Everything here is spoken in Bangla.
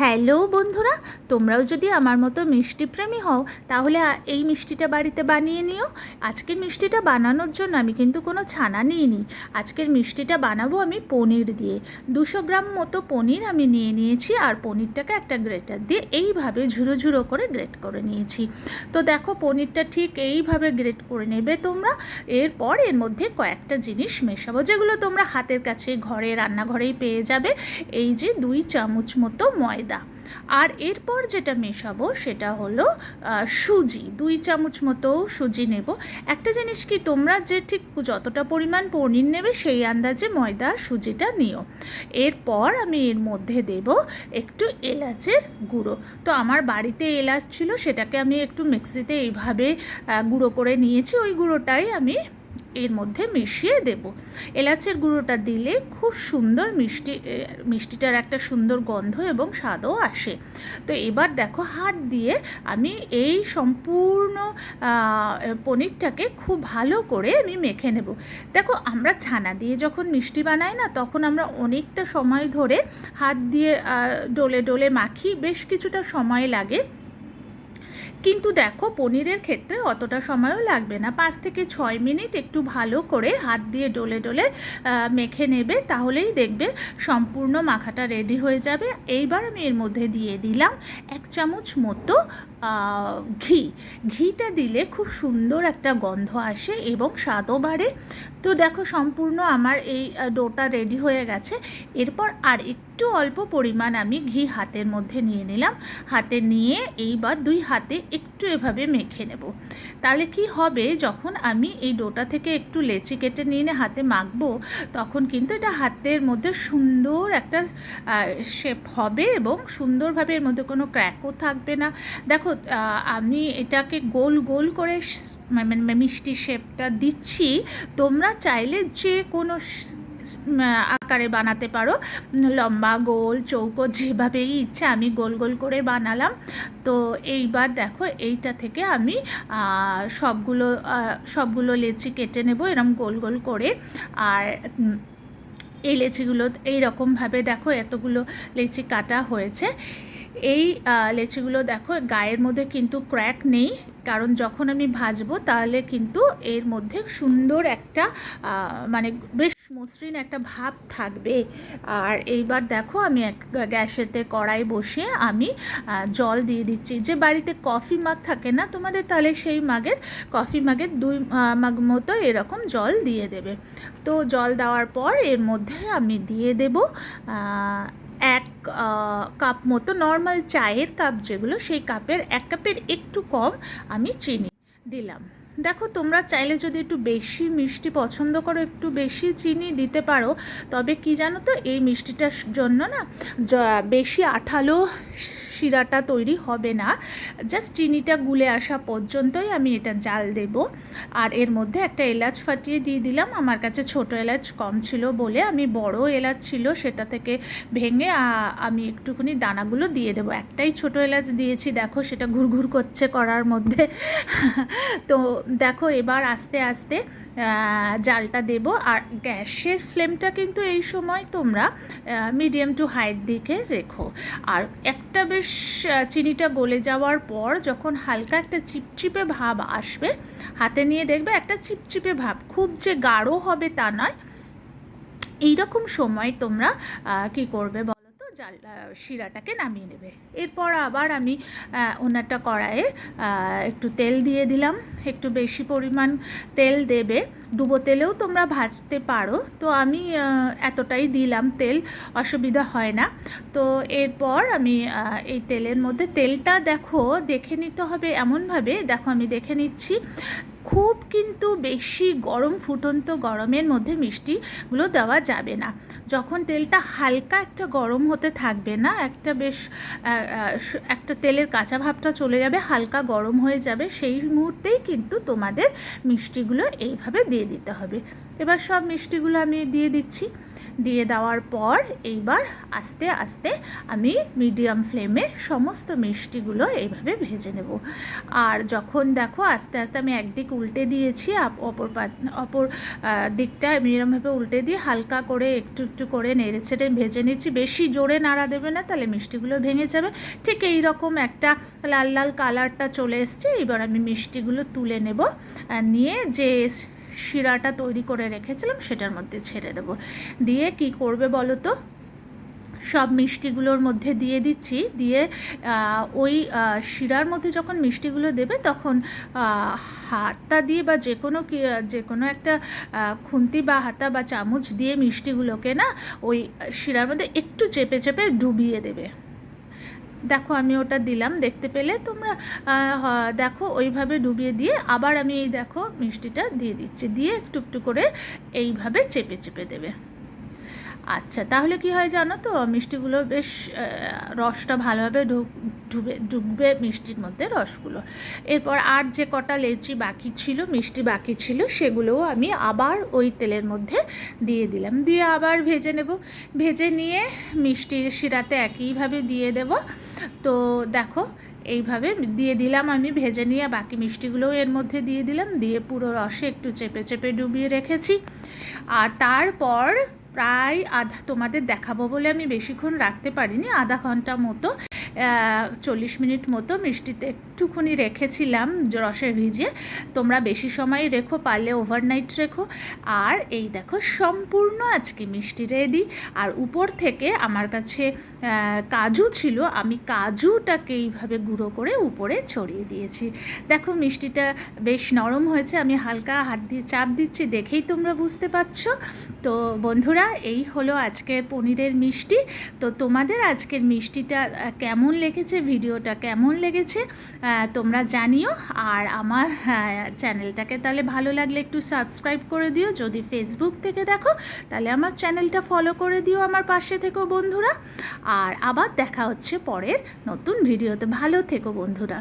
হ্যালো বন্ধুরা, তোমরাও যদি আমার মতো মিষ্টি প্রেমী হও, তাহলে এই মিষ্টিটা বাড়িতে বানিয়ে নিও। আজকের মিষ্টিটা বানানোর জন্য আমি কিন্তু কোনো ছানা নিইনি। আজকের মিষ্টিটা বানাবো আমি পনির দিয়ে। দুশো গ্রাম মতো পনির আমি নিয়ে নিয়েছি আর পনিরটাকে একটা গ্রেটার দিয়ে এইভাবে ঝুরো ঝুরো করে গ্রেট করে নিয়েছি। তো দেখো পনিরটা ঠিক এইভাবে গ্রেট করে নেবে তোমরা। এরপর এর মধ্যে কয়েকটা জিনিস মেশাবো, যেগুলো তোমরা হাতের কাছে, ঘরে, রান্নাঘরেই পেয়ে যাবে। এই যে দুই চামচ মতো ময়দা আর এরপর যেটা মেশাবো সেটা হলো সুজি। দুই চামচ মতো সুজি নেব। একটা জিনিস কি, তোমরা যে ঠিক যতটা পরিমাণ পনির নেবে সেই আন্দাজে ময়দা, সুজিটা নিও। এরপর আমি এর মধ্যে দেব একটু এলাচের গুঁড়ো। তো আমার বাড়িতে এলাচ ছিল, সেটাকে আমি একটু মিক্সিতে এইভাবে গুঁড়ো করে নিয়েছি। ওই গুঁড়োটাই আমি এর মধ্যে মিশিয়ে দেব। এলাচের গুঁড়োটা দিলে খুব সুন্দর মিষ্টি মিষ্টিটার একটা সুন্দর গন্ধ এবং স্বাদও আসে। তো এবার দেখো হাত দিয়ে আমি এই সম্পূর্ণ পনিরটাকে খুব ভালো করে আমি মেখে নেব। দেখো আমরা ছানা দিয়ে যখন মিষ্টি বানাই না, তখন আমরা অনেকটা সময় ধরে হাত দিয়ে ডলে ডলে মাখি। বেশ কিছুটা সময় লাগে। কিন্তু দেখো, পনিরের ক্ষেত্রে অতটা সময়ও লাগবে না। পাঁচ থেকে ছয় মিনিট একটু ভালো করে হাত দিয়ে ডলে ডলে মেখে নেবে, তাহলেই দেখবে সম্পূর্ণ মাখাটা রেডি হয়ে যাবে। এইবার আমি এর মধ্যে দিয়ে দিলাম এক চামচ মতো ঘি। ঘিটা দিলে খুব সুন্দর একটা গন্ধ আসে এবং স্বাদও বাড়ে। তো দেখো, সম্পূর্ণ আমার এই ডোটা রেডি হয়ে গেছে। এরপর আর একটু অল্প পরিমাণ আমি ঘি হাতের মধ্যে নিয়ে নিলাম। হাতে নিয়ে এইবার দুই হাতে একটু এভাবে মেখে নেব। তাহলে কি হবে? যখন আমি এই ডোটা থেকে একটু লেচি কেটে নিয়ে হাতে মাখবো, তখন কিন্তু এটা হাতের মধ্যে সুন্দর একটা শেপ হবে এবং সুন্দরভাবে এর মধ্যে কোনো ক্র্যাকও থাকবে না। দেখো আমি এটাকে গোল গোল করে মানে মিষ্টি শেপটা দিচ্ছি। তোমরা চাইলে যে কোনো আকারে বানাতে পারো। লম্বা, গোল, চৌকো, যেভাবেই ইচ্ছে আমি গোল গোল করে বানালাম। তো এইবার দেখো, এইটা থেকে আমি সবগুলো সবগুলো লেচি কেটে নেব এরম গোল গোল করে। আর এই লেচিগুলো এইরকমভাবে দেখো, এতগুলো লেচি কাটা হয়েছে। এই লেচিগুলো দেখো, গায়ের মধ্যে কিন্তু ক্র্যাক নেই, কারণ যখন আমি ভাজবো তাহলে কিন্তু এর মধ্যে সুন্দর একটা মানে বেশ মসৃণ একটা ভাব থাকবে। আর এইবার দেখো আমি এক গ্যাসেতে কড়াই বসিয়ে আমি জল দিয়ে দিচ্ছি। যে বাড়িতে কফি মাগ থাকে না তোমাদের, তাহলে সেই মাগের, কফি মাগের দুই মাগ মতো এরকম জল দিয়ে দেবে। তো জল দেওয়ার পর এর মধ্যে আমি দিয়ে দেব এক কাপ মতো নর্মাল চায়ের কাপ যেগুলো, সেই কাপের এক কাপের একটু কম আমি চিনি, দিলাম। দেখো, তোমরা চাইলে যদি একটু বেশি মিষ্টি পছন্দ করো, একটু বেশি চিনি দিতে পারো, তবে কি জানো তো, এই মিষ্টিটার জন্য না বেশি আঠালো শিরাটা তৈরি হবে না। জাস্ট চিনিটা গুলে আসা পর্যন্তই আমি এটা জাল দেব। আর এর মধ্যে একটা এলাচ ফাটিয়ে দিয়ে দিলাম। আমার কাছে ছোট এলাচ কম ছিল বলে আমি বড় এলাচ ছিল সেটা থেকে ভেঙে আমি একটুখানি দানাগুলো দিয়ে দেবো। একটাই ছোট এলাচ দিয়েছি, দেখো সেটা ঘুরঘুর করছে করার মধ্যে। তো দেখো এবার আস্তে আস্তে জালটা দেব। আর গ্যাসের ফ্লেমটা কিন্তু এই সময় তোমরা মিডিয়াম টু হাইয়ের দিকে রেখো। আর একটা বেশ আহ, চিনিটা গলে যাওয়ার পর যখন হালকা একটা চিপচিপে ভাব আসবে হাতে নিয়ে দেখবে একটা চিপচিপে ভাব। খুব যে গাঢ় হবে তা নয়। এইরকম সময় তোমরা কি করবে জাল শিরাটাকে নামিয়ে নেবে। এরপর আবার আমি একটা কড়াইয়ে একটু তেল দিয়ে দিলাম। একটু বেশি পরিমাণ তেল দেবে। ডুবো তেলেও তোমরা ভাজতে পারো। তো আমি এতটাই দিলাম তেল, অসুবিধা হয় না। তো এরপর আমি এই তেলের মধ্যে তেলটা দেখো, দেখে নিতে হবে এমনভাবে। দেখো আমি দেখে নিচ্ছি। খুব কিন্তু বেশি গরম, ফুটন্ত গরমের মধ্যে মিষ্টিগুলো দেওয়া যাবে না। যখন তেলটা হালকা একটা গরম হতে থাকবে না, একটা বেশ একটা তেলের কাঁচা ভাবটা চলে যাবে, হালকা গরম হয়ে যাবে, সেই মুহূর্তেই কিন্তু তোমাদের মিষ্টিগুলো এইভাবে দিয়ে দিতে হবে। এবার সব মিষ্টিগুলো আমি দিয়ে দিচ্ছি। দিয়ে দেওয়ার পর এইবার আস্তে আস্তে আমি মিডিয়াম ফ্লেমে সমস্ত মিষ্টিগুলো এইভাবে ভেজে নেব। আর যখন দেখো আস্তে আস্তে আমি একদিক উল্টে দিয়েছি অপর অপর দিকটা এরমভাবে উল্টে দিয়ে হালকা করে একটু একটু করে নেড়ে ছেড়ে ভেজে নিচ্ছি। বেশি জোরে নাড়া দেবে না, তাহলে মিষ্টিগুলো ভেঙে যাবে। ঠিক এই রকম একটা লাল লাল কালারটা চলে এসছে, এবার আমি মিষ্টিগুলো তুলে নেব। নিয়ে যে শিরাটা তৈরি করে রেখেছিলাম, সেটার মধ্যে ছেড়ে দেবো। দিয়ে কি করবে বলো তো? সব মিষ্টিগুলোর মধ্যে দিয়ে দিচ্ছি। দিয়ে ওই শিরার মধ্যে যখন মিষ্টিগুলো দেবে তখন হাতটা দিয়ে বা যে কোনো যে কোনো একটা খুন্তি বা হাতা বা চামচ দিয়ে মিষ্টিগুলোকে না ওই শিরার মধ্যে একটু চেপে চেপে ডুবিয়ে দেবে। দেখো আমি ওটা দিলাম, দেখতে পেলে তোমরা দেখো ওইভাবে ডুবিয়ে দিয়ে আবার আমি এই দেখো মিষ্টিটা দিয়ে দিচ্ছি। দিয়ে একটু একটু করে এইভাবে চেপে চেপে দেবে। আচ্ছা তাহলে কি হয় জানো তো? মিষ্টিগুলো বেশ রসটা ভালোভাবে ঢুক ডুবে ডুববে মিষ্টির মধ্যে রসগুলো। এরপর আর যে কটা লেচি বাকি ছিল, মিষ্টি বাকি ছিল, সেগুলোও আমি আবার ওই তেলের মধ্যে দিয়ে দিলাম। দিয়ে আবার ভেজে নেব। ভেজে নিয়ে মিষ্টির শিরাতে একইভাবে দিয়ে দেব। তো দেখো, এইভাবে দিয়ে দিলাম আমি, ভেজে নিয়ে বাকি মিষ্টিগুলোও এর মধ্যে দিয়ে দিলাম। দিয়ে পুরো রসে একটু চেপে চেপে ডুবিয়ে রেখেছি। আর তারপর প্রায় আধা তোমাদের দেখাবো বলে আমি বেশিক্ষণ রাখতে পারিনি আধা ঘণ্টা মতো। চল্লিশ মিনিট মতো মিষ্টিতে একটুখানি রেখেছিলাম রসে ভিজিয়ে। তোমরা বেশি সময় রেখো পারলে ওভারনাইট রেখো। আর এই দেখো সম্পূর্ণ আজকে মিষ্টি রেডি আর উপর থেকে আমার কাছে কাজু ছিল আমি কাজুটাকে এইভাবে গুঁড়ো করে উপরে ছড়িয়ে দিয়েছি। দেখো মিষ্টিটা বেশ নরম হয়েছে আমি হালকা হাত দিয়ে চাপ দিচ্ছি দেখেই তোমরা বুঝতে পারছ। তো বন্ধুরা এই হলো আজকের পনিরের মিষ্টি। তো তোমাদের আজকের মিষ্টিটা আহ, কেমন লেগেছে ভিডিওটা, কেমন লেগেছে তোমরা জানিও। আর আমার চ্যানেলটাকে তাহলে ভালো লাগলে একটু সাবস্ক্রাইব করে দিও। যদি ফেসবুক থেকে দেখো, তাহলে আমার চ্যানেলটা ফলো করে দিও আমার পাশে থেকো বন্ধুরা। আর আবার দেখা হচ্ছে পরের নতুন ভিডিওতে। ভালো থেকো বন্ধুরা।